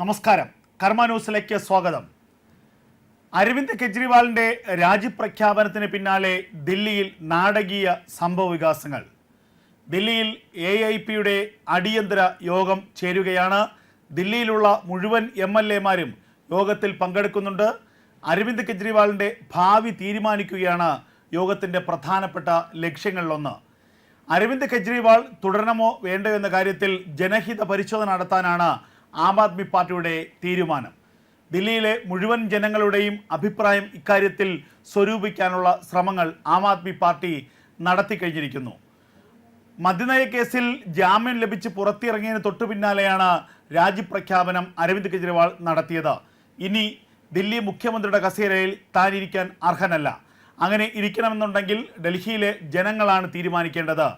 നമസ്കാരം. കർമ്മ ന്യൂസിലേക്ക് സ്വാഗതം. അരവിന്ദ് കെജ്രിവാളിന്റെ രാജിപ്രഖ്യാപനത്തിന് പിന്നാലെ ദില്ലിയിൽ നാടകീയ സംഭവ വികാസങ്ങൾ ദില്ലിയിൽ എ ഐ പിയുടെ അടിയന്തര യോഗം ചേരുകയാണ്. ദില്ലിയിലുള്ള മുഴുവൻ എം എൽ എമാരും യോഗത്തിൽ പങ്കെടുക്കുന്നുണ്ട്. അരവിന്ദ് കെജ്രിവാളിന്റെ ഭാവി തീരുമാനിക്കുകയാണ് യോഗത്തിന്റെ പ്രധാനപ്പെട്ട ലക്ഷ്യങ്ങളിലൊന്ന്. അരവിന്ദ് കെജ്രിവാൾ തുടരണമോ വേണ്ടോ എന്ന കാര്യത്തിൽ ജനഹിത പരിശോധന നടത്താനാണ് ആം ആദ്മി പാർട്ടിയുടെ തീരുമാനം. ദില്ലിയിലെ മുഴുവൻ ജനങ്ങളുടെയും അഭിപ്രായം ഇക്കാര്യത്തിൽ സ്വരൂപിക്കാനുള്ള ശ്രമങ്ങൾ ആം ആദ്മി പാർട്ടി നടത്തിക്കഴിഞ്ഞിരിക്കുന്നു മദ്യനയ കേസിൽ ജാമ്യം ലഭിച്ച് പുറത്തിറങ്ങിയതിന് തൊട്ടു പിന്നാലെയാണ് രാജിപ്രഖ്യാപനം അരവിന്ദ് കെജ്രിവാൾ നടത്തിയത്. ഇനി ദില്ലി മുഖ്യമന്ത്രിയുടെ കസേരയിൽ താൻ ഇരിക്കാൻ അർഹനല്ല. അങ്ങനെ ഇരിക്കണമെന്നുണ്ടെങ്കിൽ ഡൽഹിയിലെ ജനങ്ങളാണ് തീരുമാനിക്കേണ്ടത്.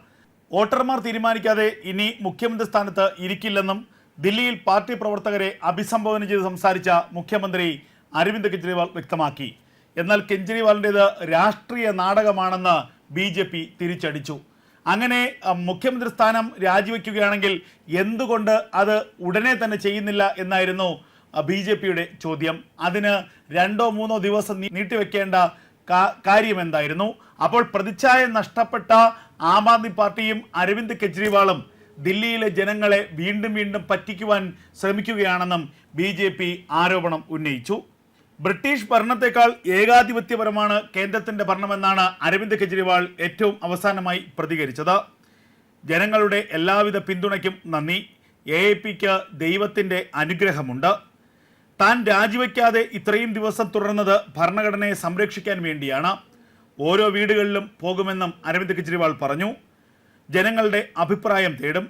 വോട്ടർമാർ തീരുമാനിക്കാതെ ഇനി മുഖ്യമന്ത്രി സ്ഥാനത്ത് ഇരിക്കില്ലെന്നും ദില്ലിയിൽ പാർട്ടി പ്രവർത്തകരെ അഭിസംബോധന ചെയ്ത് സംസാരിച്ച മുഖ്യമന്ത്രി അരവിന്ദ് കെജ്രിവാൾ വ്യക്തമാക്കി. എന്നാൽ കെജ്രിവാളിന്റെത് രാഷ്ട്രീയ നാടകമാണെന്ന് ബി ജെ പി തിരിച്ചടിച്ചു. അങ്ങനെ മുഖ്യമന്ത്രി സ്ഥാനം രാജിവെക്കുകയാണെങ്കിൽ എന്തുകൊണ്ട് അത് ഉടനെ തന്നെ ചെയ്യുന്നില്ല എന്നായിരുന്നു ബി ജെ പിയുടെ ചോദ്യം. അതിന് രണ്ടോ മൂന്നോ ദിവസം നീട്ടിവെക്കേണ്ട കാര്യം എന്തായിരുന്നു അപ്പോൾ പ്രതിച്ഛായ നഷ്ടപ്പെട്ട ആം ആദ്മി പാർട്ടിയും അരവിന്ദ് കെജ്രിവാളും ദില്ലിയിലെ ജനങ്ങളെ വീണ്ടും വീണ്ടും പറ്റിക്കുവാൻ ശ്രമിക്കുകയാണെന്നും ബി ജെ പി ആരോപണം ഉന്നയിച്ചു. ബ്രിട്ടീഷ് ഭരണത്തെക്കാൾ ഏകാധിപത്യപരമാണ് കേന്ദ്രത്തിന്റെ ഭരണമെന്നാണ് അരവിന്ദ് കെജ്രിവാൾ ഏറ്റവും അവസാനമായി പ്രതികരിച്ചത്. ജനങ്ങളുടെ എല്ലാവിധ പിന്തുണയ്ക്കും നന്ദി. എ എ പിക്ക് ദൈവത്തിന്റെ അനുഗ്രഹമുണ്ട്. താൻ രാജിവെക്കാതെ ഇത്രയും ദിവസം തുടർന്നത് ഭരണഘടനയെ സംരക്ഷിക്കാൻ വേണ്ടിയാണ്. ഓരോ വീടുകളിലും പോകുമെന്നും അരവിന്ദ് കെജ്രിവാൾ പറഞ്ഞു. ജനങ്ങളുടെ അഭിപ്രായം തേടും.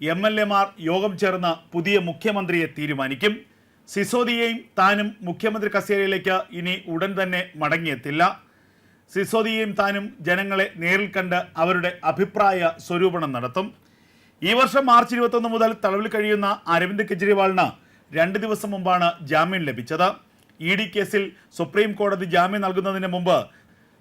എം എൽ എമാർ യോഗം ചേർന്ന് പുതിയ മുഖ്യമന്ത്രിയെ തീരുമാനിക്കും. സിസോദിയെയും താനും മുഖ്യമന്ത്രി കസേരയിലേക്ക് ഇനി ഉടൻ തന്നെ മടങ്ങിയെത്തില്ല. സിസോദിയെയും താനും ജനങ്ങളെ നേരിൽ കണ്ട് അവരുടെ അഭിപ്രായ സ്വരൂപണം നടത്തും. ഈ വർഷം മാർച്ച് ഇരുപത്തൊന്ന് മുതൽ തടവിൽ കഴിയുന്ന അരവിന്ദ് കെജ്രിവാളിന് രണ്ട് ദിവസം മുമ്പാണ് ജാമ്യം ലഭിച്ചത്. ഇ ഡി കേസിൽ സുപ്രീം കോടതി ജാമ്യം നൽകുന്നതിന് മുമ്പ്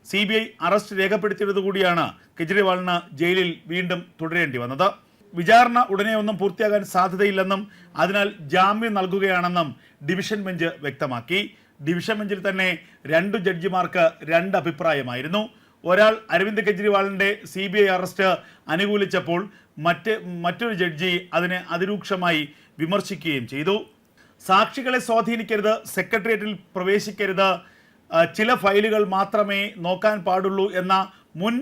സി ബി ഐ അറസ്റ്റ് രേഖപ്പെടുത്തിയതുകൂടിയാണ് കെജ്രിവാളിന് ജയിലിൽ വീണ്ടും തുടരേണ്ടി വന്നത്. വിചാരണ ഉടനെ ഒന്നും പൂർത്തിയാകാൻ സാധ്യതയില്ലെന്നും അതിനാൽ ജാമ്യം നൽകുകയാണെന്നും ഡിവിഷൻ ബെഞ്ച് വ്യക്തമാക്കി. ഡിവിഷൻ ബെഞ്ചിൽ തന്നെ രണ്ടു ജഡ്ജിമാർക്ക് രണ്ട് അഭിപ്രായമായിരുന്നു. ഒരാൾ അരവിന്ദ് കെജ്രിവാളിന്റെ സി ബി ഐ അറസ്റ്റ് അനുകൂലിച്ചപ്പോൾ മറ്റ് മറ്റൊരു ജഡ്ജി അതിനെ അതിരൂക്ഷമായി വിമർശിക്കുകയും ചെയ്തു. സാക്ഷികളെ സ്വാധീനിക്കരുത് സെക്രട്ടേറിയറ്റിൽ പ്രവേശിക്കരുത് ചില ഫയലുകൾ മാത്രമേ നോക്കാൻ പാടുള്ളൂ എന്ന മുൻ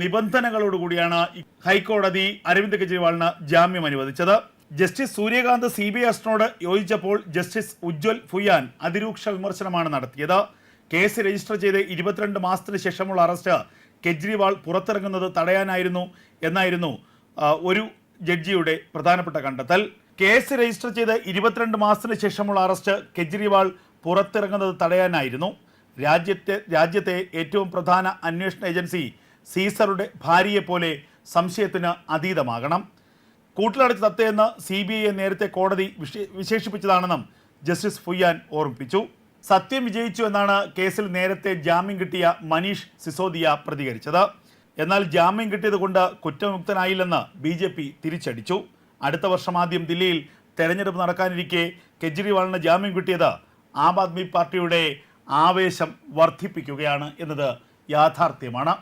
നിബന്ധനകളോട് നിബന്ധനകളോടുകൂടിയാണ് ഹൈക്കോടതി അരവിന്ദ് കെജ്രിവാളിന് ജാമ്യം അനുവദിച്ചത്. ജസ്റ്റിസ് സൂര്യകാന്ത് സി ബി എസിനോട് യോജിച്ചപ്പോൾ ജസ്റ്റിസ് ഉജ്ജ്വൽ ഫുയാൻ അതിരൂക്ഷ വിമർശനമാണ് നടത്തിയത്. കേസ് രജിസ്റ്റർ ചെയ്ത് ഇരുപത്തിരണ്ട് മാസത്തിന് ശേഷമുള്ള അറസ്റ്റ് കെജ്രിവാൾ പുറത്തിറങ്ങുന്നത് തടയാനായിരുന്നു എന്നായിരുന്നു ഒരു ജഡ്ജിയുടെ പ്രധാനപ്പെട്ട കണ്ടെത്തൽ. കേസ് രജിസ്റ്റർ ചെയ്ത് ഇരുപത്തിരണ്ട് മാസത്തിന് ശേഷമുള്ള അറസ്റ്റ് കെജ്രിവാൾ പുറത്തിറങ്ങുന്നത് തടയാനായിരുന്നു. രാജ്യത്തെ രാജ്യത്തെ ഏറ്റവും പ്രധാന അന്വേഷണ ഏജൻസി സീസറുടെ ഭാര്യയെപ്പോലെ സംശയത്തിന് അതീതമാകണം. കൂട്ടിലടച്ച് തത്തയെന്ന് സി ബി ഐയെ നേരത്തെ കോടതി വിശേ- വിശേഷിപ്പിച്ചതാണെന്നും ജസ്റ്റിസ് ഫുയാൻ ഓർമ്മിപ്പിച്ചു. സത്യം വിജയിച്ചു എന്നാണ് കേസിൽ നേരത്തെ ജാമ്യം കിട്ടിയ മനീഷ് സിസോദിയ പ്രതികരിച്ചത്. എന്നാൽ ജാമ്യം കിട്ടിയതുകൊണ്ട് കുറ്റമുക്തനായില്ലെന്ന് ബി ജെ പി തിരിച്ചടിച്ചു. അടുത്ത വർഷം ആദ്യം ദില്ലിയിൽ തെരഞ്ഞെടുപ്പ് നടക്കാനിരിക്കെ കെജ്രിവാളിന് ജാമ്യം കിട്ടിയത് ആം ആദ്മി പാർട്ടിയുടെ ആവേശം വർദ്ധിപ്പിക്കുകയാണ് എന്നത് യാഥാർത്ഥ്യമാണ്.